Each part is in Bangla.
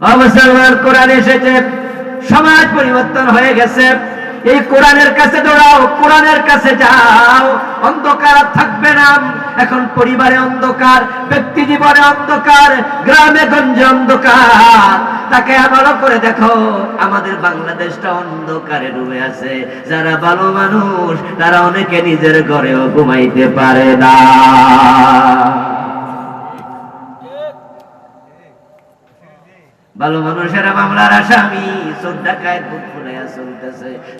অবসর কোরআন এসেছে, সমাজ পরিবর্তন হয়ে গেছে। এই কোরআনের কাছে দৌড়াও, কোরআনের কাছে যাও। অন্ধকার থাকবে না। এখন পরিবারে অন্ধকার, ব্যক্তি জীবনে অন্ধকার, গ্রামে গঞ্জে অন্ধকার। তাকে ভালো করে দেখো, আমাদের বাংলাদেশটা অন্ধকারে ডুবে আছে। যারা ভালো মানুষ, তারা অনেকে নিজের ঘরেও ঘুমাইতে পারে না। ভালো মানুষেরা মামলার আসামি।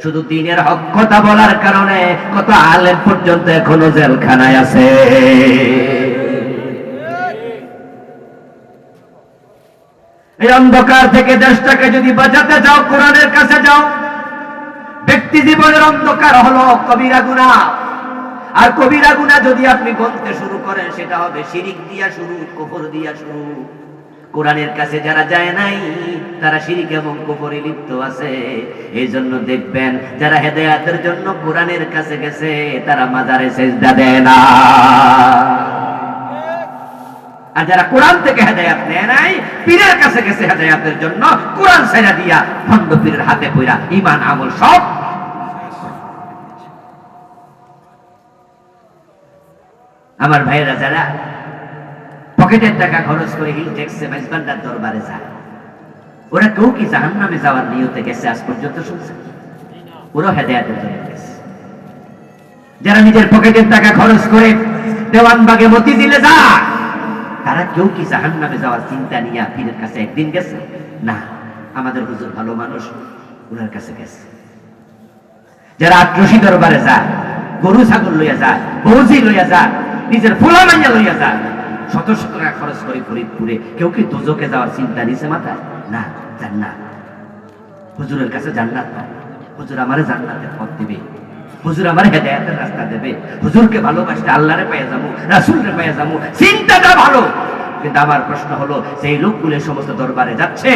শুধু দিনের কথা বলার কারণে কত আলেম পর্যন্ত এখনও জেলখানায় আছে। এই অন্ধকার থেকে দেশটাকে যদি বাঁচাতে চাও কোরআনের কাছে যাও, ব্যক্তি জীবনের অন্ধকার হলো কবিরা গুণা। আর কবিরা গুণা যদি আপনি গলতে শুরু করেন, সেটা হবে শিরিক দিয়া শুরু কবর দিয়া শুরু। কোরআনের কাছে যারা যায় নাই, তারা শিরিক এবং কুফরে লিপ্ত আছে। এই জন্য দেখবেন, যারা হেদায়াতের জন্য কোরআনের কাছে গেছে, তারা মাজারে সেজদা দেয় না। আর যারা কোরআন থেকে হেদায়াত নেয় নাই, পীরের কাছে গেছে হেদায়াতের জন্য, কোরআন ছেড়ে দিয়া পীরের হাতে পইরা ইমান আমল সব আমার ভাইয়েরা যারা পকেটের টাকা খরচ করে হিল ট্যাক্সে মেজবান্ডার দরবারে যায়। ওরা কেউ কি জাহান নামে যাওয়ার নিয়তে গেছে আজ পর্যন্ত শুনছে? ওরা হেদায়াতের জন্য যারা নিজের পকেটের টাকা খরচ করে দেওয়ানবাগে মতি দিলে যায়, তারা কেউ কি জাহান নামে যাওয়ার চিন্তা নিয়ে পীরের কাছে একদিন গেছে? না, আমাদের হুজুর ভালো মানুষ ওনার কাছে গেছে। যারা আক্রোশী দরবারে যায়, গরু ছাগল লইয়া যায় বৌজি লইয়া যায়, নিজের ফুলা মাইয়া লইয়া যায় শত শত টাকা খরচ করে ফরিদপুরে। কেউ কি দুজকে যাওয়ার চিন্তা নিছে মাথায়? না, জান্নাত। হুজুরের কাছে জান্নাত পায় হুজুর আমারে জান্নাতের পথ দিবে। হুজুর আমার হেদায়াতের রাস্তা দেবে। হুজুরকে ভালোবাসতে আল্লাহরে পেয়ে যাব, রাসুলরে পেয়ে যাব, চিন্তাটা ভালো। কিন্তু আমার প্রশ্ন হলো সেই লোকগুলো সমস্ত দরবারে যাচ্ছে,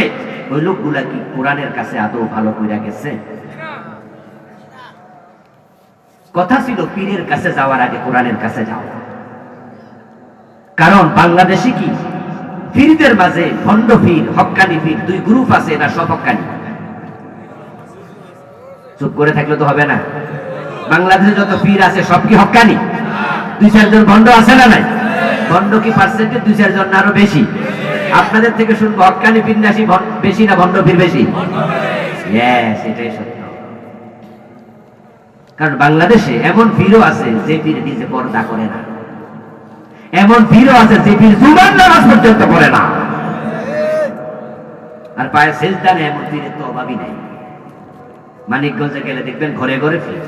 ওই লোকগুলা কি কোরআনের কাছে আদৌ ভালো কইরা গেছে? কথা ছিল পীরের কাছে যাওয়ার আগে কোরআনের কাছে যাও কারণ বাংলাদেশে কি? ফিরদের মাঝে ভণ্ড ফির হক্কানি ফির দুই গ্রুপ আছে না সব হক্কানি। চুপ করে থাকলে তো হবে না। বাংলাদেশে যত পীর আছে সব কি হক্কানি? দুই চারজন ভণ্ড আছে না নাই? ভণ্ড কি পার্সেন্টেজ দুই চারজন না, আরও বেশি। আপনাদের থেকে শুনব, হক্কানি পীর নাসি বেশি না ভণ্ড পীর বেশি? এটাই সত্য। কারণ বাংলাদেশে এমন পীরও আছে যে পীর নিজে পর্দা করে না। এমন পীরও আছে, যে জুবান নামাজ পর্যন্ত করে না। আর পায়ে সেজদানে এমন পীরের তো অভাবই নাই। মানিকগঞ্জে গেলে দেখবেন ঘরে ঘরে ফির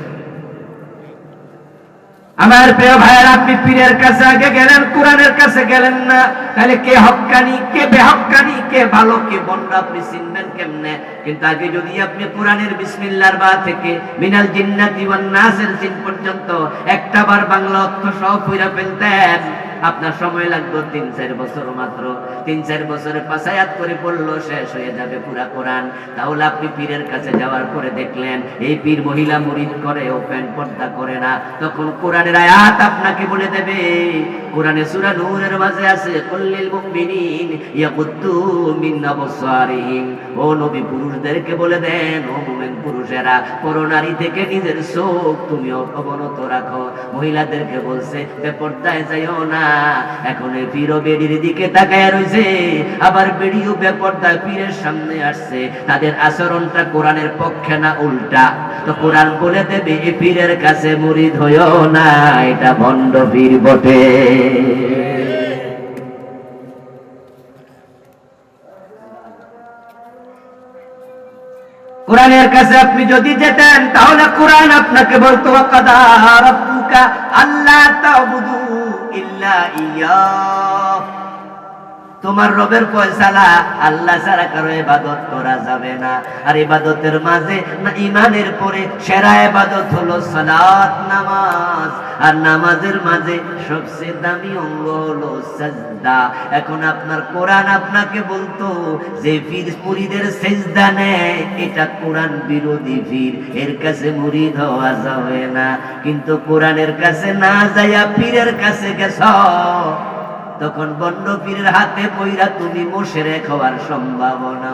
আমার প্রিয় ভাইয়ের, আপনি পীরের কাছে আগে গেলেন, কোরআনের কাছে গেলেন না, তাহলে কে হক্কানি, কে বেহক্কানি, কে ভালো, কে বন্ড আপনি চিনবেন কেমনে? কিন্তু আগে যদি আপনি কোরআনের বিসমিল্লার বা থেকে মিনাল জিন্নাতি ওয়ান নাসের চিন পর্যন্ত একটা বার বাংলা অর্থ সহ পইরা ফেলতেন আপনার সময় লাগবে তিন, চার বছর মাত্র। তিন, চার বছরে পাঁচায়াত করে পড়ল, শেষ হয়ে যাবে পুরা কোরআন। তাহলে আপনি পীরের কাছে যাওয়ার পরে দেখলেন, এই পীর মহিলা মুরিদ করে ওপেন পর্দা করে না। তখন কোরআনের আয়াত আপনাকে বলে দেবে, কোরআনে সূরা নূরের মাঝে আছে কুল্লিল মুমিনিন ইয়াকুদ্দু মিন আবসারিহিম। ও নবী পুরুষদেরকে বলে দেন, ও মুমিন পুরুষেরা পরনারী থেকে নিজের চোখ তুমি অবনত রাখো। মহিলাদেরকে বলছে বেপর্দায় যাইও না এখন এই বেডির দিকে তাকায় রয়েছে আবার বেডিও বেপর্দায় পীরের সামনে আসছে। তাদের আচরণটা কোরআনের পক্ষে না উল্টা। তো কোরআন বলে দেবে এই পীরের কাছে মুরিদ হইও না, এটা ভণ্ড পীর বটে। কোরআনের কাছে আপনি যদি যেতেন, তাহলে কোরআন আপনাকে বলতো আল্লাহ তাবুদু ইল্লা ইয়া তোমার রবের ফয়সালা আল্লাহ ছাড়া কারও ইবাদত করা যাবে না। আর ইবাদতের মাঝে না ইমানের পরে সেরা ইবাদত হলো সালাত নামাজ। আর নামাজের মাঝে সবচেয়ে দামি অঙ্গ হলো সাজদা। এখন আপনার কোরআন আপনাকে বলতো যে ফির মুরিদের সেজদা নেয়, এটা কোরআন বিরোধী পীর। এর কাছে মুরিদ হওয়া যাবে না। কিন্তু কোরআনের কাছে না যাইয়া পীরের কাছে গেছ তখন বন্য পীরের হাতে পইরা তুমি মোশেরে খাওয়ার সম্ভাবনা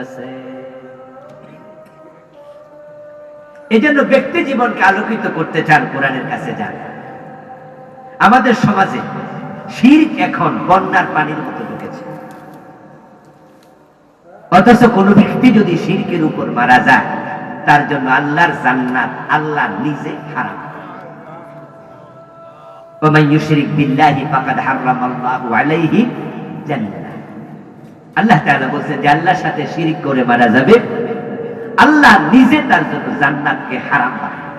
আছে। এই জন্য ব্যক্তি জীবনকে আলোকিত করতে চান কোরআনের কাছে যান। আমাদের সমাজে শির্ক এখন বন্যার পানির মতো ঢুকেছে। অথচ কোন ব্যক্তি যদি শিরকের উপর মারা যায়, তার জন্য আল্লাহর জান্নাত আল্লাহ নিজে হারাম ومن يشرك بالله فقد حرم الله عليه جنة আল্লাহ তাআলা বলছেন যে আল্লাহর সাথে শিরিক করে মারা যাবে আল্লাহ নিজে তার জন্য জান্নাতকে হারাম বানায়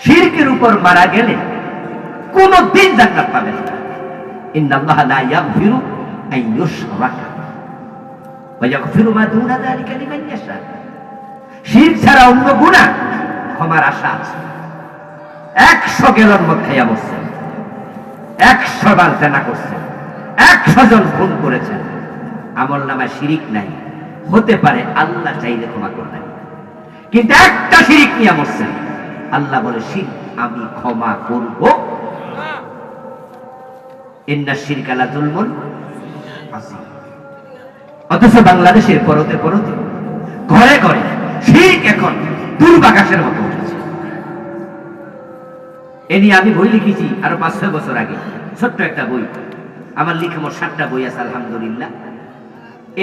শিরকের উপর মারা গেলে কোন দিন জান্নাত পাবেন না ইন্নাল্লাহ লা ইয়াগফিরু আন ইউশরাকা ওয়া ইয়াগফিরু মা দুনা যালিকা লিমান ইয়াশা শিরক ছাড়া অন্য গুনাহ ক্ষমার আশা আছে একশো গেলন মদ খাইয়া বসছেন একশো বার জেনা করছেন একশো জন খুন করেছেন আমল নামায় শিরিক নাই। হতে পারে আল্লাহ চাইলে ক্ষমা করবেন কিন্তু একটা শিরিক নিয়ে মরছেন আল্লাহ বলে, শির, আমি ক্ষমা করব। ইন্না শিরকালা জুলমুন অথচ বাংলাদেশের পরতে পরতে ঘরে ঘরে শিরিক এখন দুর্বাকাশের মতো। এ নিয়ে আমি বই লিখেছি আরও পাঁচ, ছয় বছর আগে। ছোট্ট একটা বই। আমার লিখে মোট সাতটা বই আছে, আলহামদুলিল্লাহ।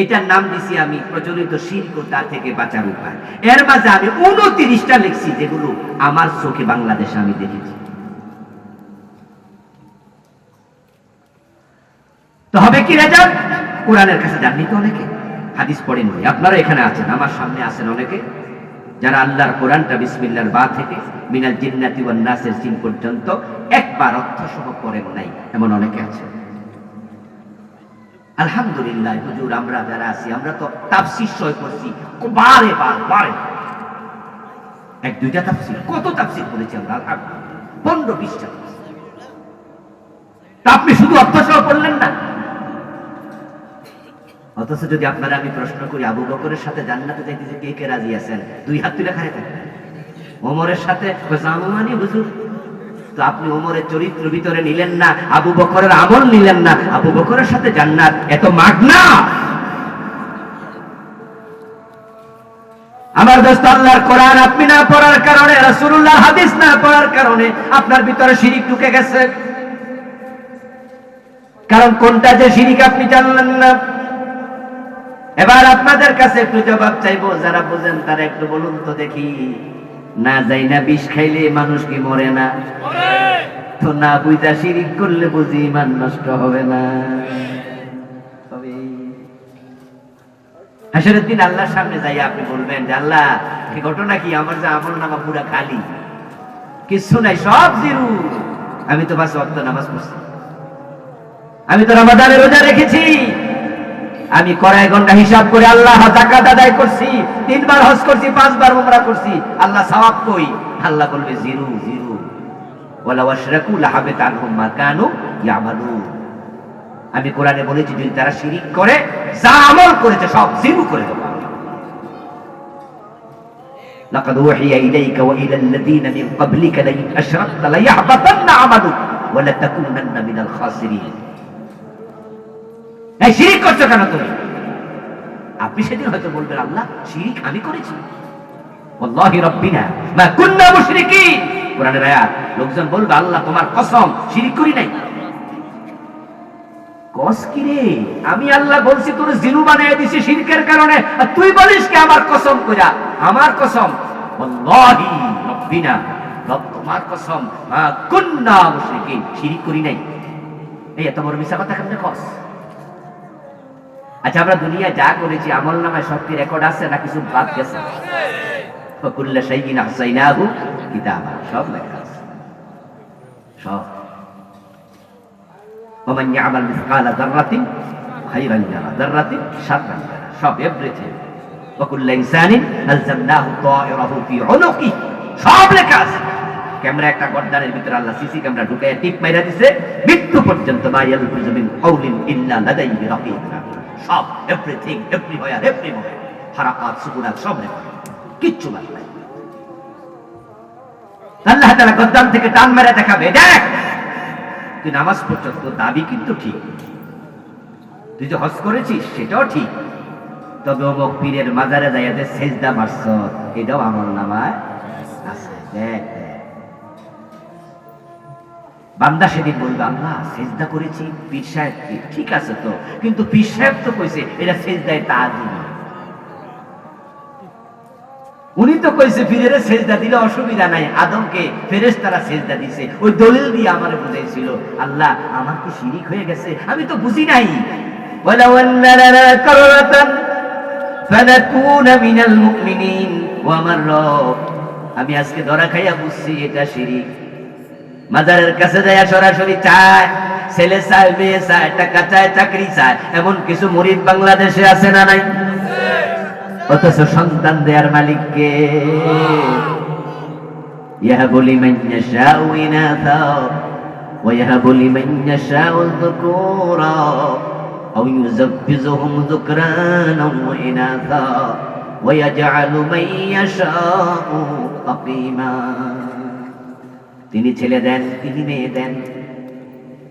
এটার নাম দিছি আমি প্রচলিত শিল্প, তা থেকে বাঁচার উপায়। এর মাঝে আমি উনত্রিশটা লিখছি, যেগুলো আমার চোখে বাংলাদেশে আমি দেখেছি। তো হবে কি রেজাল্ট? কোরআনের কাছে যাননি তো অনেকে। হাদিস পড়েন আপনারা এখানে আছেন, আমার সামনে আছেন অনেকে। যারা আল্লাহর কোরআনটা বিসমিল্লার বা থেকে মিনাল জিন্নাতি ওয়ান নাসের জিন পর্যন্ত একবার অর্থ সহ পড়েন নাই, এমন অনেকে আছে। আলহামদুলিল্লাহ, হুজুর, আমরা যারা আছি, আমরা তো তাফসির সই করছি বারে, বার বারে। এক, দুইটা তাফসির, কত তাফসির করেছি আমরা? আলহামদুলিল্লাহ পনেরো বিশটা আপনি শুধু অর্থ সহ পড়লেন না অথচ যদি আপনারা আমি প্রশ্ন করি, আবু বকরের সাথে জান্নাতে যাইতেছে কে কে রাজি আছেন? দুই হাত তুলে খায় থাকবেন ওমরের সাথে জামানি হুজুর। তো আপনি ওমরের চরিত্র ভিতরে নিলেন না, আবু বকরের আমল নিলেন না। আবু বকরের সাথে জান্নাত এত মাগনা। আমার দোস্ত, আল্লাহর কোরআন আপনি না পড়ার কারণে, রাসূলুল্লাহ হাদিস না পড়ার কারণে আপনার ভিতরে শিরিক ঢুকে গেছে। কারণ কোনটা যে শিরিক আপনি জানলেন না? এবার আপনাদের কাছে একটু জবাব চাইব, যারা বুঝেন তারা একটু বলুন তো দেখি। না যাই না বিষ খাইলে মানুষ কি মরে না? তো না বুঝা শিরিক করলে বুঝি ইমান নষ্ট হবে না। হাসরের দিন আল্লাহর সামনে যাই আপনি বলবেন যে, আল্লাহ ঘটনা কি? আমার যে আমল নামা পুরা খালি। কিছু নাই, সব জিরু। আমি তো বাস নামাজ পড়ছি। আমি তো রমাদানের রোজা রেখেছি। আমি কড়াই ঘন্টা হিসাব করে আল্লাহ জাকাত আদায় করছি তিনবার হজ করছি পাঁচবার উমরা করছি আল্লাহ সওয়াব কই আল্লাহ বলবে জিরু জিরু ওয়ালা ওয়াশরাকু লাহাবিত আনহুম মা কানু ইয়ামালুন আমি কোরআনে বলেছি যদি তারা শিরিক করে যা আমল করেছে সব জিরু করে দেবো لقد أوحي إليك وإلى الذين من قبلك لئن أشركت ليحبطن عملك ولتكونن من الخاسرين এই শিরিক করছ কেন তুমি? আপনি সেদিন হয়তো বলবেন, আল্লাহ, শিরিক আমি করেছি। ওয়াল্লাহি রাব্বিনা, মা কুন্না কোরআনের আয়াত, লোকজন বলবে, আল্লাহ তোমার কসম, শিরিক করি নাই। কস আমি আল্লাহ বলছি, তোর জিনু বানিয়ে দিছি শিরকের কারণে, আর তুই বলিস কি আমার কসম কইরা? আমার কসম। ওয়াল্লাহি রাব্বিনা, রব তোমার কসম। মা কুন্না মুশরিকিন, শিরিক করি নাই। এই এত বড় মিছা কথা কেমনে কস? আচ্ছা আমরা দুনিয়া যা করেছি আমল নামায় সব কি রেকর্ড আছে না কিছু বাদ গেছে ফকুল্লা শাইইন আহসাইনাহু কিতাবা সব লেখা আছে সব ومن يعمل مثقال ذرة خيرا يرى ذرة شرا يرى সব এভরিথিং وكل إنسان ألزمناه طائره في عنقه সব লেখা আছে ক্যামেরা একটা গর্দানের ভিতরে আল্লাহ সিসি ক্যামেরা ঢুকায় টিপ মাইরা দিছে মৃত্যু পর্যন্ত মা ইয়ালফিজু মিন কাউলিন ইল্লা লাদাইহি রাকিবুন আতীদ। সব এভরিথিং এভরিওয়্যার এভরিওয়্যার হারাকাত, সুকুনাত, সব লেখা কিচ্ছু বাদ নাই। আল্লাহ তাআলা গদ্দান থেকে টান মেরে দেখাবে, দেখ! তুই নামাজ পড়ছ তোর দাবি কিন্তু ঠিক। তুই যে হজ করেছিস, সেটাও ঠিক। তবে অমুক পীরের মাজারে যাইয়াতে সেজদা মারছ এটাও আমল নামায় আছে। দেখ। বান্দা সেদিন বলবে আল্লাহ, সেজদা করেছি, পীর সাহেবকে ঠিক আছে তো। কিন্তু পীর সাহেব তো কইছে এটা সেজদায় তা দিবি উনি তো কইছে ফিরে সেজদা দিলে অসুবিধা নাই, আদমকে ফেরেস তারা সেজদা দিছে। ওই দলিল দিয়ে আমার বুঝেছিল আল্লাহ, আমার কি শিরিক হয়ে গেছে? আমি তো বুঝি নাই। আমি আজকে ধরা খাইয়া বুঝছি এটা শিরিক। মাজারের কাছে যাইয়া সরাসরি চায় ছেলে চায় মেয়ে চায় টাকা চায় চাকরি চায় এমন কিছু মুরিদ বাংলাদেশে আছে না নাই অথচ সন্তান দেয়ার মালিককে يهب لمن يشاء إناثا ويهب لمن يشاء الذكورا أو يزوجهم ذكرانا وإناثا ويجعل من يشاء عقيما তিনি ছেলে দেন, তিনি মেয়ে দেন।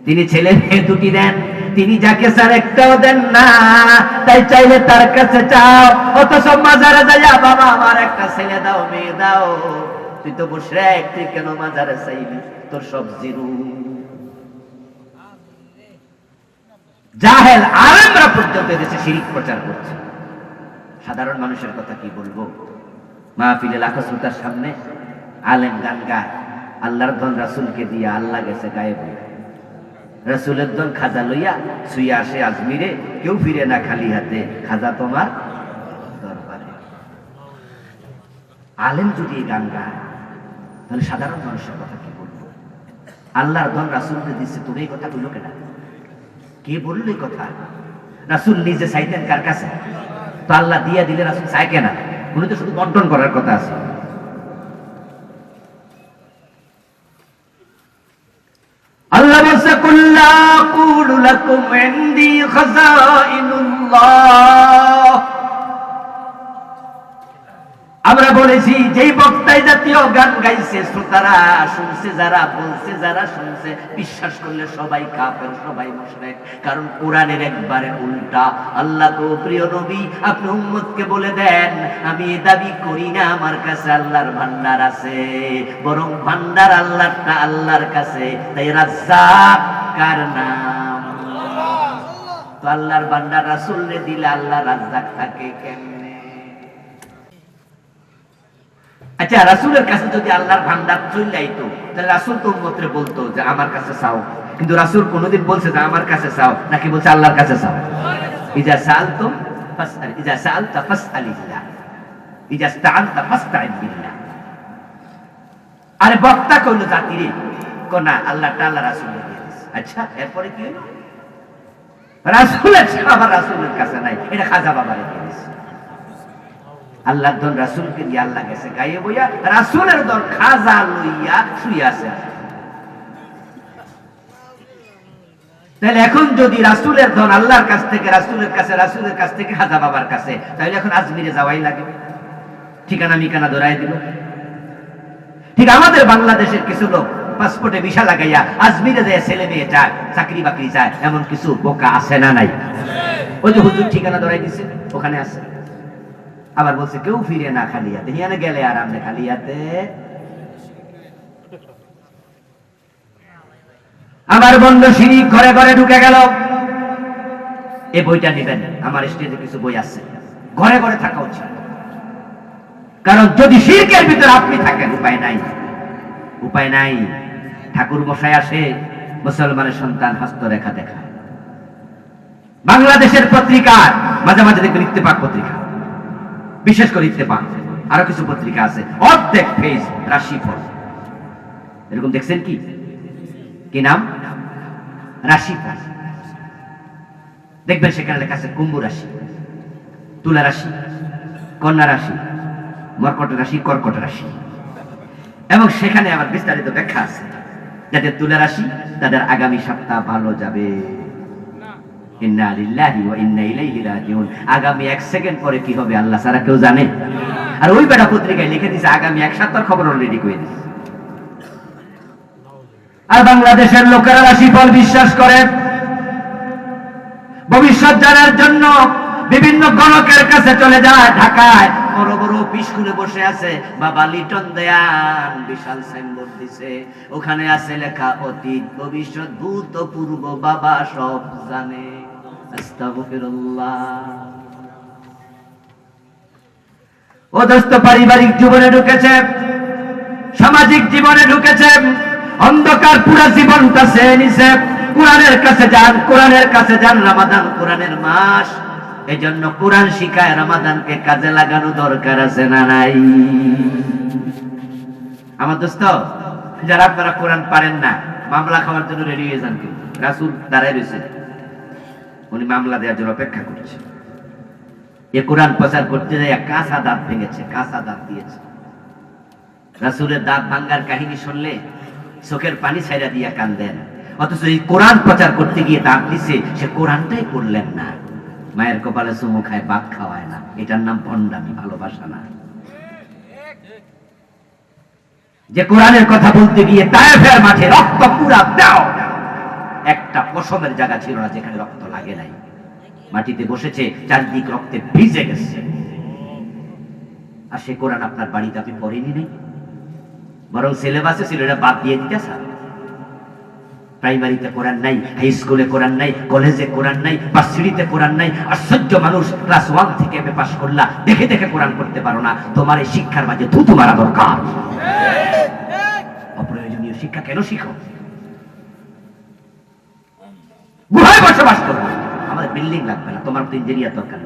তিনি ছেলে মেয়ে দুটি দেন, তিনি যাকে স্যার একটাও দেন না। তাই চাইলে তার কাছে চাও অত সব মাজারে যাইয়া বাবা আমার একটা ছেলে দাও, মেয়ে দাও। তুই তো মুশরিক তুই কেন মাজারে চাইবি তোর সব জিরু। জাহেল আলেমরা পর্যন্ত দেশে শিরিক প্রচার করছে। সাধারণ মানুষের কথা কি বলব? মাহফিলে লাখো শ্রোতার সামনে আলেম গান গায়। আল্লাহর ধন রাসুলকে দিয়ে আল্লাহ গেছে গায়ে বই রাসুলের ধন খাজা লইয়া শুয়ে আসে আজমিরে, কেউ ফিরে না খালি হাতে। খাজা তোমার দরবারে। আলেম যদি এই গান গায়, তাহলে সাধারণ মানুষের কথা কি বলব? আল্লাহর ধন রাসুলকে দিচ্ছে তুমি এই কথা বলল কেনা? কে বলল এই কথা? রাসুল নিজে চাইতেন কার কাছে? তো আল্লাহ দিয়া দিলে রাসুল চায় কেনা? উনি তো শুধু বন্টন করার কথা আছে আল্লাহ বলছে কুল্লা কুলু লাকুম ইনদি খাযাইনুল্লাহ আমরা বলেছি, যেই বক্তায় জাতীয় গান গাইছে, শ্রোতারা শুনছে, যারা বলছে, যারা শুনছে, বিশ্বাস করলে সবাই কাফের, সবাই মুশরিক। কারণ কোরআনের একবারে উল্টা। আল্লাহ তো প্রিয় নবী, আপনি উম্মতকে বলে দেন, আমি এ দাবি করি না, আমার কাছে আল্লাহর ভান্ডার আছে। বরং ভান্ডার আল্লাহটা আল্লাহর কাছে। তাই রাজ্জাক নাম। তো আল্লাহর ভান্ডার রাসূলরে দিলে আল্লাহ রাজ্জাক থাকে কেমনে? আচ্ছা রাসূলের কাছে যদি আল্লাহর ভান্ডার চলে আইতো, তাহলে রাসূল তো বলতো যে, আমার কাছে চাও। কিন্তু রাসূল কোনোদিন বলছে যে, আমার কাছে চাও? নাকি বলছে, আল্লাহর কাছে চাও? ইজা সালতুম ফাসআল ইজা সালতা ফাসআলিল্লাহ। ইজা ইসতাআনতা ফাসতাইন বিল্লাহ। আরে বক্তা কইলো জাতিরে কোনা আল্লাহ তাআলা দিছে আচ্ছা এরপরে কি হলো? রাসূলের কাছে নাই, এটা খাজা আল্লাহর রাসূলকে দিয়ে আল্লাহ গেছে বইয়া, রাসূলের খাজা লইয়া শুয়ে তাহলে এখন যদি রাসূলের ধন আল্লাহর কাছ থেকে, রাসুলের কাছে, রাসূলের কাছ থেকে খাজা বাবার কাছে, তাহলে এখন আজমিরে যাওয়াই লাগে ঠিকানা, মিকানা ধরাই দিল। ঠিক আমাদের বাংলাদেশের কিছু লোক পাসপোর্টে ভিসা লাগাইয়া আজমিরে যায়, ছেলে মেয়ে চায় চাকরি বাকরি চায় এমন কিছু বোকা আছে না নাই? ওই যে হুজুর ঠিকানা ধরাই দিছে, ওখানে আছে। আবার বলছে, কেউ ফিরে না খালি হাতে হিয়ানে গেলে আর আপনি খালি হাতে আমার বন্ধু সিঁড়ি ঘরে ঘরে ঢুকে গেল। এই বইটা নেবেন, আমার স্টেজে কিছু বই আছে। ঘরে ঘরে থাকা উচিত। কারণ যদি শিরকের ভিতরে আপনি থাকেন, উপায় নাই। উপায় নাই। ঠাকুর মশাই আসে, মুসলমানের সন্তান হস্তরেখা দেখায়। বাংলাদেশের পত্রিকার মাঝে মাঝে দেখবেন ইত্তেফাক পত্রিকা। বিশেষ করে ইত্তেফাক, আরও কিছু পত্রিকা আছে। অর্ধেক পেজ রাশিফল। এরকম দেখছেন কি? কি নাম? রাশিফল। দেখবেন সেখানে লেখা আছে কুম্ভ রাশি, তুলা রাশি, কন্যা রাশি, মর্কট রাশি, কর্কট রাশি। এবং সেখানে আবার বিস্তারিত ব্যাখ্যা আছে। যাদের তুলা রাশি তাদের আগামী সপ্তাহ ভালো যাবে। আগামী এক সেকেন্ড পরে কি হবে আল্লাহ ছাড়া কেউ জানে? আর ওই বেটা পত্রিকায় লিখে দিছে আগামী এক খবর অলরেডি কয়ে দিছে। আর বাংলাদেশের লোকেরা রাশিফল বিশ্বাস করে। ভবিষ্যৎ জানার জন্য বিভিন্ন গণকের কাছে চলে যায় ঢাকায়। বড় বড় অফিস খুলে বসে আছে। বাবা লিটন দেয়ান বিশাল সাইনবোর্ড দিছে। ওখানে আছে লেখা, অতীত, ভবিষ্যৎ, ভূত পূর্ব বাবা সব জানে। পারিবারিক জীবনে ঢুকেছে। সামাজিক জীবনে ঢুকেছে। অন্ধকার পুরা জীবনটা সে নিছে। কোরআনের কাছে যান, কোরআনের কাছে যান, রামাদান, কোরআনের মাস। এজন্য কোরআন শিখায় রামাদানকে কাজে লাগানো দরকার আছে না নাই? আমার দোস্ত, যারা আপনারা কোরআন পারেন না, মামলা খাওয়ার জন্য রেডি হয়ে যান কিন্তু। রাসুল দাঁড়ায় রয়েছে। উনি মামলা দেওয়ার জন্য অপেক্ষা করছে। এ কোরআন প্রচার করতে যায় কাঁচা দাঁত ভেঙেছে, কাঁচা দাঁত দিয়েছে। রাসুলের দাঁত ভাঙ্গার কাহিনী শুনলে চোখের পানি ছাইরা দিয়া কান্দেন। অথচ এই কোরআন প্রচার করতে গিয়ে দাঁত দিছে, সে কোরআনটাই করলেন না। মায়ের কপালে চুমু খায় বাদ খাওয়ায় না। এটার নাম ভণ্ডামি ভালোবাসা না। যে কোরআনের কথা বলতে গিয়ে তায়েফের মাঠে, রক্ত পুরা দাও। একটা পশমের জায়গা ছিল না যেখানে রক্ত লাগে নাই। মাটিতে বসেছে, চারদিক রক্তে ভিজে গেছে। আর সে কোরআন আপনার বাড়িতে আপনি পড়েনি নেই? বরং সিলেবাসে ছিল, এটা বাদ দিয়ে দিতে স্যার। প্রাইমারিতে কোরআন নাই, হাই স্কুলে কোরআন নাই, কলেজে কোরআন নাই, ভার্সিটিতে কোরআন নাই। আশ্চর্য মানুষ, ক্লাস ওয়ান থেকে এমএ পাস করলা, দেখে দেখে কোরআন করতে পারো না। তোমার এই শিক্ষার মাঝে থুতু মারা দরকার। অপ্রয়োজনীয় শিক্ষা কেন শিখো? গুহায় বসবাস করো। আমাদের বিল্ডিং লাগবে না, তোমার তো ইঞ্জিনিয়ার দরকার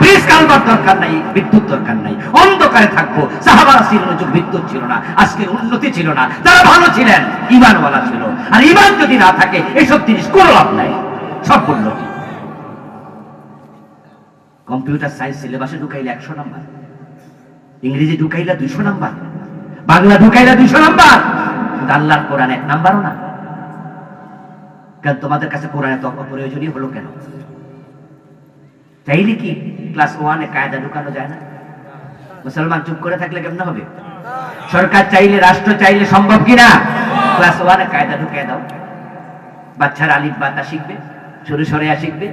ব্রিজ কালবার দরকার নাই, বিদ্যুৎ দরকার নাই, অন্ধকারে থাকব, সাহাবারা ছিল যুগ বিদ্যুৎ ছিল না আজকের উন্নতি ছিল না, তারা ভালো ছিলেন ইমানওয়ালা ছিল, আর ইমান যদি না থাকে, এসব জিনিস কোনো লাভ নাই কম্পিউটার সায়েন্স সিলেবাসে ঢুকাইলে একশো নাম্বার, ইংরেজি ঢুকাইলে দুইশো নাম্বার, বাংলা ঢুকাইলে দুইশো নাম্বার, কিন্তু কোরআন এক নাম্বারও না। কেন তোমাদের কাছে কোরআন এত অপ্রয়োজনীয় হলো কেন? চাইলে কি ক্লাস ওয়ানে কায়দা ঢুকানো যায় না? মুসলমান চুপ করে থাকলে কেমন হবে? সরকার চাইলে, রাষ্ট্র চাইলে সম্ভব কিনা ক্লাস ওয়ানে কায়দা ঢুকিয়ে দাও। বাচ্চারা আলিফ বাতা শিখবে, সরু সরেয়া শিখবে,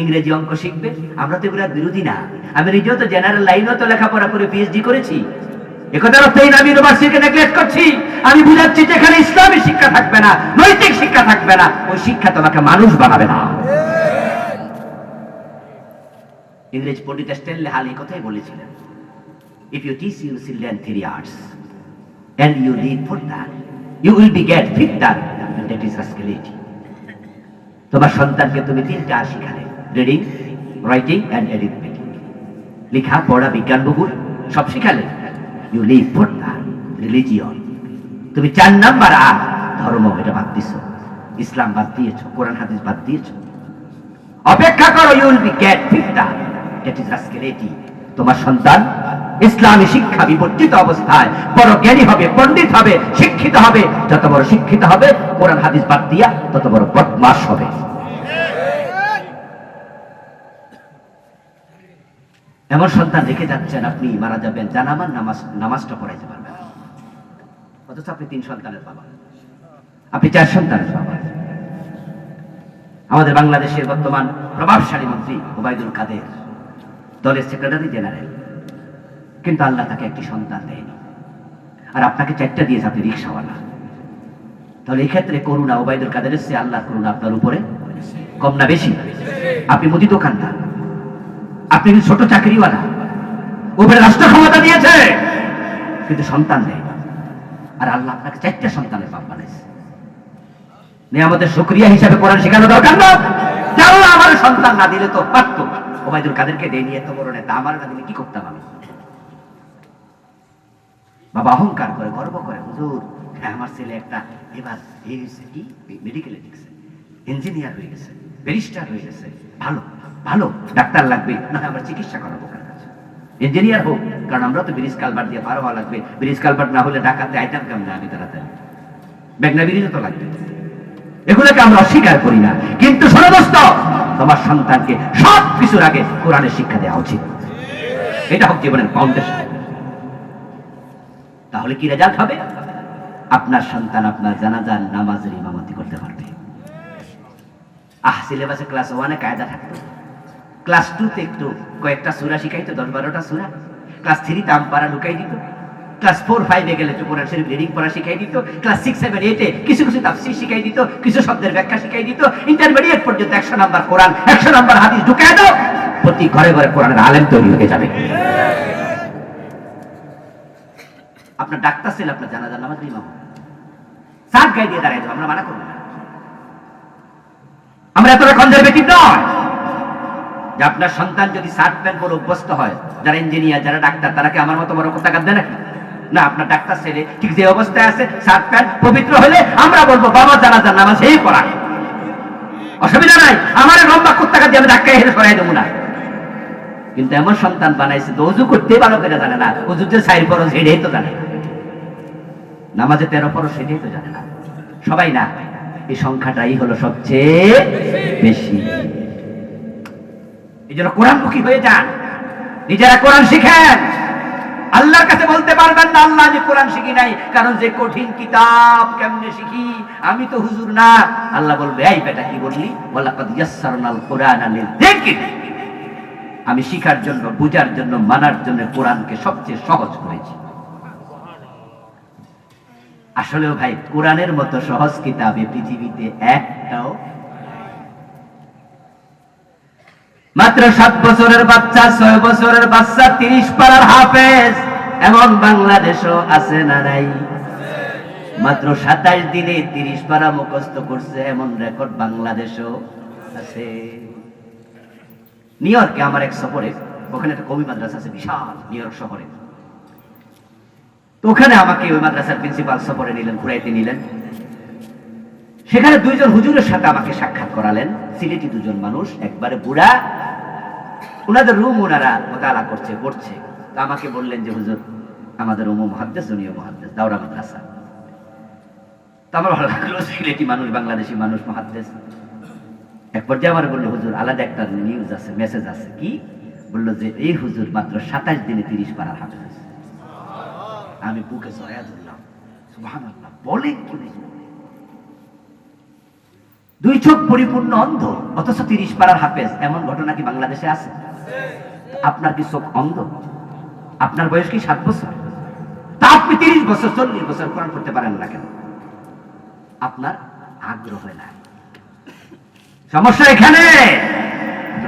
ইংরেজি অঙ্ক শিখবে। আমরা তো এগুলোর বিরোধী না। আমি নিজেও তো জেনারেল লাইনও তো লেখাপড়া করে পিএইচডি করেছি। একথার অর্থই না আমি ইউনিভার্সিটিকে নেগলেক্ট করছি। আমি বুঝাচ্ছি যে এখানে ইসলামী শিক্ষা থাকবে না, নৈতিক শিক্ষা থাকবে না। ওই শিক্ষা তোমাকে মানুষ বানাবে না। ইংরেজ পণ্ডিত স্টেনলে হাল এই কথাই বলেছিলেন if you teach you children three arts and you live for that, you will be get fit that, and that is তোমার সন্তানকে তুমি তিনটা আর শিখালে রিডিং রাইটিং অ্যান্ড এরিথমেটিক লেখা পড়া বিজ্ঞান ভূগোল সব শিখালে you live for that religion তুমি চার নাম্বার আর ধর্ম এটা বাদ দিছো। ইসলাম বাদ দিয়েছ কোরআন হাদিস বাদ দিয়েছ। অপেক্ষা করো ইউ উইল বি গেট ফিফটা দ্যাট তোমার সন্তান ইসলামী শিক্ষা বিবর্তিত অবস্থায় বড় জ্ঞানী হবে, পণ্ডিত হবে, শিক্ষিত হবে। যত বড় শিক্ষিত হবে, কোরআন, হাদিস বাদ দিয়া তত বড় বদমাস হবে। এমন সন্তান রেখে যাচ্ছেন আপনি, মারা যাবেন জানামান নামাজ, নামাজটা পড়াইতে পারবেন। অথচ আপনি তিন সন্তানের বাবা। আপনি চার সন্তানের বাবা। আমাদের বাংলাদেশের বর্তমান প্রভাবশালী মন্ত্রী ওবায়দুল কাদের। দলের সেক্রেটারি জেনারেল কিন্তু আল্লাহ তাকে একটি সন্তান দেয়নি। আর আপনাকে চারটা দিয়েছে আপনি রিক্সাওয়ালা। তাহলে এই ক্ষেত্রে করুণা ওবায়দুল কাদেরের সে আল্লাহ করুণা আপনার উপরে। কম না বেশি? আপনি মুদি দোকানদার আপনি ছোট চাকরিওয়ালা। উপরে রাষ্ট্র ক্ষমতা দিয়েছে, কিন্তু সন্তান দেয় আর আল্লাহ আপনাকে চারটা সন্তানের বাপ বানাইছে। নিয়ামতের শুক্রিয়া হিসাবে কোরআন শেখানো দরকার না? আল্লাহ আমার সন্তান না দিলে তো পারতো। ওবায়দুল কাদেরকে দিয়ে এত বড় নেতা আমার না দিলে কি করতাম আমি? বাবা অহংকার করে, গর্ব করে, হুজুর হ্যাঁ আমার ছেলে একটা এবার এই হয়েছে কি? মেডিকেলে লিখছে ইঞ্জিনিয়ার হয়ে গেছে ব্যারিস্টার হয়ে গেছে। ভালো ভালো, ডাক্তার লাগবে, না আমরা চিকিৎসা করাবো কার কাছে। ইঞ্জিনিয়ার হোক, কারণ আমরা তো ব্রিজ কালবার দিয়ে পার হওয়া লাগবে। ব্রিজ কালবার না হলে ডাকাতে আইটাম কেমন আমি তাড়াতাড়ি? মেঘনা ব্রিজে তো লাগবে। এগুলোকে আমরা অস্বীকার করি না। কিন্তু দোস্ত তোমার সন্তানকে সব কিছুর আগে কোরআনের শিক্ষা দেওয়া উচিত। এটা হোক জীবনের ফাউন্ডেশন তাহলে কি রেজাল্ট হবে? আপনার সন্তান আপনার জানাজার নামাজের ইমামতি করতে পারবে। আহ সিলেবাসে ক্লাস ওয়ানে কায়দা থাকতো। ক্লাস টুতে একটু কয়েকটা সুরা শিখাইতো, দশ বারোটা সুরা। ক্লাস থ্রিতে আমপারা ঢুকাই দিত। ক্লাস ফোর ফাইভে গেলে একটু কোরআন শরীফ রিডিং পড়া শিখাই দিত। ক্লাস সিক্স সেভেন এইটে কিছু কিছু তাফসির শিখাই দিত, কিছু শব্দের ব্যাখ্যা শিখাই দিত। ইন্টারমিডিয়েট পর্যন্ত একশো নাম্বার কোরআন, একশো নাম্বার হাদিস ঢুকাই দাও। প্রতি ঘরে ঘরে কোরআনের আলেম তৈরি হয়ে যাবে। আপনার ডাক্তার ছিল, আপনার জানাজার নামাজ ইমাম সাত গায়ে দিয়ে দাঁড়াই দেবো আমরা মানা করব আমরা এতটা কনজারভেটিভ নয়। যে আপনার সন্তান যদি শার্ট প্যান্ট পরে অভ্যস্ত হয়, যারা ইঞ্জিনিয়ার যারা ডাক্তার, তারা কি আমার মতো বড় কথা দেয় নাকি? না, আপনার ডাক্তার ছেলে, ঠিক যে অবস্থায় আছে শার্ট প্যান্ট পবিত্র হলে আমরা বলব, বাবা জানা যান নামাজ এই পড়া। অসুবিধা নাই, আমার লম্বা কুত্তাকা দিয়ে আমি ধাক্কায় হেরে সরাই দেবো না। কিন্তু এমন সন্তান বানাইছে, তো অজু করতে ভালো করে জানে না। অজুতে সাইড ফরজ সেটাই তো জানে। নামাজে তেরো ফরজ সেটাই তো জানে না। সবাই না, এই সংখ্যাটাই হলো সবচেয়ে বেশি। এই জন্য কোরআনমুখী হয়ে যান। নিজেরা কোরআন শিখেন। আল্লাহর কাছে বলতে পারবেন না, আল্লাহ যে কোরআন শিখি নাই। কারণ যে কঠিন কিতাব কেমনে শিখি, আমি তো হুজুর না। আল্লাহ বলবে, এই বেটা, কি বললি? কোরআন লিল আমি শিখার জন্য, বুঝার জন্য, মানার জন্য কোরআনকে সবচেয়ে সহজ করেছি। আসলেও ভাই, কোরআনের মতো সহজ কিতাব এই পৃথিবীতে একটাও মাত্র সাত বছরের বাচ্চা, ছয় বছরের বাচ্চা, তিরিশ পাড়ার হাফেজ। এমন বাংলাদেশও আছে না নাই? মাত্র সাতাশ দিনে তিরিশ পাড়া মুখস্থ করছে, এমন রেকর্ড বাংলাদেশও আছে। নিউ ইয়র্কে আমার এক সফরে, ওখানে একটা কবি মাদ্রাসা আছে, বিশাল নিউ ইয়র্ক শহরে। তো ওখানে আমাকে ওই মাদ্রাসার প্রিন্সিপাল সফরে নিলেন, ঘুরাইতে নিলেন। সেখানে দুইজন হুজুরের সাথে আমাকে সাক্ষাৎ করালেন। সিলেটি দুজন মানুষ, একবারে বুড়া। ওনাদের রুম ওনারা মোতালা করছে পড়ছে আমাকে বললেন যে, হুজুর, আমাদের উমু মহাদ্দেশ উনিও মহাদ্দেশ দাওরা মাদ্রাসা। তো আমার ভালো লাগল, সিলেটি মানুষ, বাংলাদেশি মানুষ মহাদ্দেশ এক পর্যায়ে আমার বলল, হুজুর, আলাদা একটা নিউজ আছে মেসেজ আছে। কি? বলল যে, এই হুজুর মাত্র সাতাশ দিনে তিরিশ পাড়ার হাফেজ। আমি বুকে জয়া ধরলাম। বলেন কি? দুই চোখ পরিপূর্ণ অন্ধ, অথচ তিরিশ পাড়ার হাফেজ, এমন ঘটনা কি বাংলাদেশে আছে? আপনার কি চোখ অন্ধ? আপনার বয়স কি সাত বছর? তা আপনি তিরিশ বছর, চল্লিশ বছর কোরআন পড়তে পারেন না কেন? আপনার আগ্রহ নাই। সমস্যা এখানে!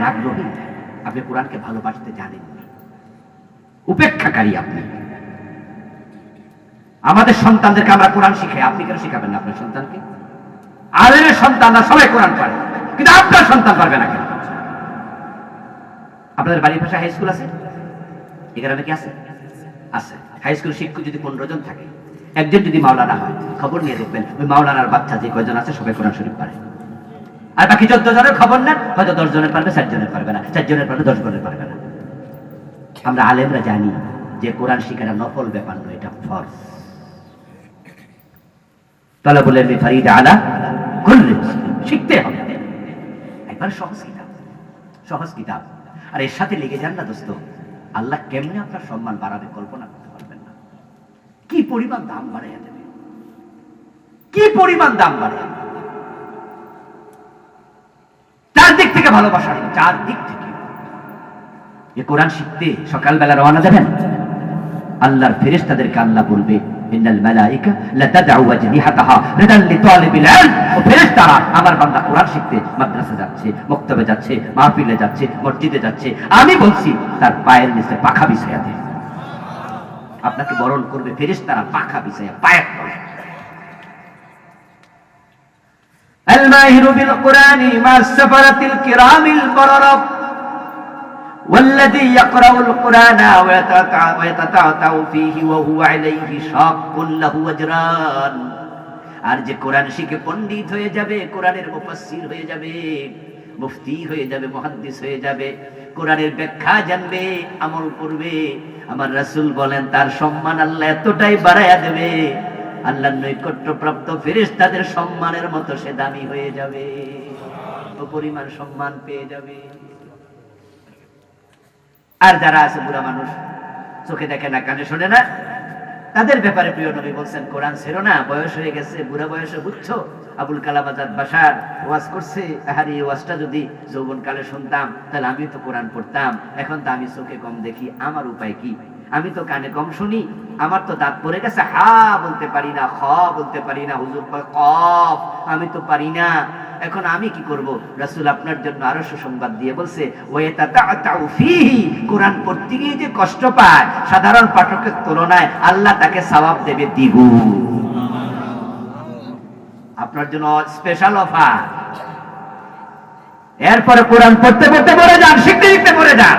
আগ্রহী আপনি কোরআনকে ভালোবাসতে জানেন উপেক্ষাকারী আপনি। আমাদের সন্তানদেরকে আমরা কোরআন শিখাই। আপনি কেন শিখাবেন না আপনার সন্তানকে? আলেমের সন্তানরা সবাই কোরআন পারে কিন্তু আপনার সন্তান পারবে না কেন? আপনাদের বাড়ির পাশে হাই স্কুল আছে? এখানে কি আছে? আছে। হাই স্কুল শিক্ষক যদি পনেরো জন থাকে, একজন যদি মাওলানা হয়, খবর নিয়ে দেখবেন, ওই মাওলানার বাচ্চা যে কয়জন আছে, সবাই কোরআন শরীফ পারে আর বাকি চোদ্দ জনের খবর নেন, হয়তো দশ জনের পারবে চার জনের পারবে না চার জনের পারবে, দশ জনের পারবে না। আমরা আলেমরা জানি যে কোরআন শিখাটা নফল ব্যাপার নয়, এটা ফরজ তাহলে বলে ফারিদ আলা করলে শিখতে হবে। একবার সহজ কিতাব সহজ কিতাব। আর এর সাথে লেগে যান না দোস্ত। আল্লাহ কেমনে আপনার সম্মান বাড়াবে কল্পনা করতে পারবেন না। কি পরিমাণ দাম বাড়াইয়া দেবে? কি পরিমাণ দাম বাড়াইয়া দেবে? চারদিক থেকে ভালোবাসা আসবে, চারদিক থেকে। এ কোরআন শিখতে সকালবেলা রওনা দেবেন? আল্লাহর ফেরেশতাদেরকে আল্লাহ বলবে ইন্নাল মালাইকা লাতাদউ আজনিহাতাহা রিদান লিতালিবিল ইলম ও ফেরেশতারা আমার বান্দা কোরআন শিখতে মাদ্রাসা যাচ্ছে মক্তবে যাচ্ছে মাহফিলে যাচ্ছে মসজিদে যাচ্ছে আমি বলছি তার পায়ের নিচে পাখা বিছায়া দে আপনাকে বরণ করবে ফেরেশতারা পাখা বিছায়া পায়ের তলে الماهر بالقرآن مع السفرة الكرام البررة والذي يقرأ القرآن ويتتع- ويتتعتع فيه وهو عليه شاق له أجران আর যে কোরআন শিখে পণ্ডিত হয়ে যাবে কোরআনের মুফাসসির হয়ে যাবে মুফতি হয়ে যাবে মুহাদ্দিস হয়ে যাবে কোরআনের ব্যাখ্যা জানবে আমল করবে আমার রাসূল বলেন তার সম্মান আল্লাহ এতটাই বাড়ায়া দেবে আল্লাহর নৈকট্যপ্রাপ্ত ফেরেশতাদের সম্মানের মতো সে দামি হয়ে যাবে ও পরিমাণ সম্মান পেয়ে যাবে আর যারা আছে বুড়া মানুষ, চোখে দেখে না, কানে শোনে না, তাদের ব্যাপারে প্রিয় নবী বলছেন, কোরআন ছিল না, বয়স হয়ে গেছে, বুড়া বয়সে বুঝছ? আবুল কালাম আজাদ বাসার ওয়াজ করছে, আহারি ওয়াজটা যদি যৌবন কালে শুনতাম, তাহলে আমি তো কোরআন পড়তাম, এখন তো আমি চোখে কম দেখি, আমার উপায় কি? আমি তো কানে কম শুনি, আমার তো দাঁত পড়ে গেছে, হা, বলতে পারি না, খ, বলতে পারি না, হুজুর কফ, আমি তো পারি না। এখন আমি কি করব? রাসূল আপনার জন্য আরও সুসংবাদ দিয়ে বলছে কোরআন পড়তে গিয়ে যে কষ্ট পায়, সাধারণ পাঠকের তুলনায় আল্লাহ তাকে সওয়াব দেবে দ্বিগুণ আপনার জন্য স্পেশাল অফার এরপরে কোরআন পড়তে পড়তে পড়ে যান, শিখতে শিখতে পড়ে যান।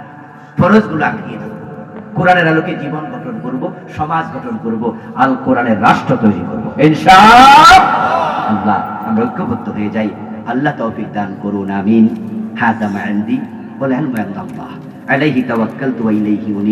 ফরজগুলো আঁকিয়ে দেবো। কোরআনের আলোকে জীবন গঠন করব, সমাজ গঠন করব, আল কোরআনের রাষ্ট্র তৈরি করব। আল্লাহ, আমরা ঐক্যবদ্ধ হয়ে যাই। আল্লাহ তৌফিক দান করুন, আমিন। হাজাম আন্দি বলেন ইনদাল্লাহ আলাইহি তাওয়াক্কালতু ওয়া ইলাইহি উনীব।